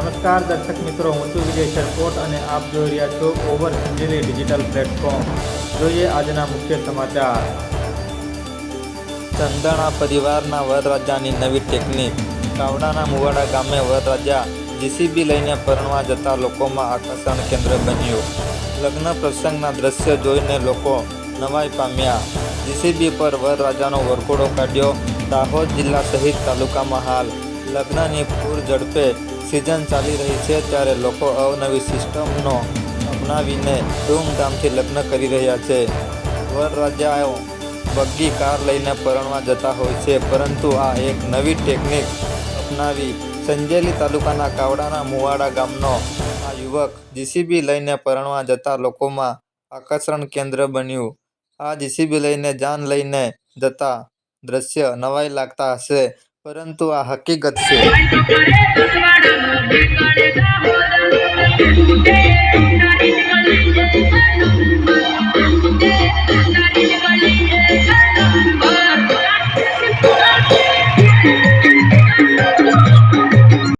નમસ્કાર દર્શક મિત્રો, હું છું વિજય સરકોટ અને આપ જોઈ રહ્યા છો ઓવર સંજેલી ડિજિટલ પ્લેટફોર્મ. જોઈએ આજના મુખ્ય સમાચાર. ચંદાણા પરિવારના વરરાજાની નવી ટેકનિક. કાવડાના મુવાડા ગામે વરરાજા જીસીબી લઈને પરણવા જતા લોકોમાં આકર્ષણ કેન્દ્ર બન્યું. લગ્ન પ્રસંગના દ્રશ્ય જોઈને લોકો નવાઈ પામ્યા. જીસીબી પર વરરાજાનો વરઘોડો કાઢ્યો. દાહોદ જિલ્લા સહિત તાલુકામાં હાલ લગ્નની પૂર ઝડપે સિઝન ચાલી રહી છે ત્યારે લોકો અવનવી સિસ્ટમનો અપનાવીને ધૂમધામથી લગ્ન કરી રહ્યા છે. વરરાજાઓ બગ્ગી કાર લઈને પરણવા જતા હોય છે, પરંતુ આ એક નવી ટેકનિક અપનાવી સંજેલી તાલુકાના કાવડાના મુવાડા ગામનો આ યુવક જીસીબી લઈને પરણવા જતા લોકોમાં આકર્ષણ કેન્દ્ર બન્યું. આ જીસીબી લઈને જાન લઈને જતા દ્રશ્ય નવાઈ લાગતા હશે. પરંતુ આ હકીકત છે.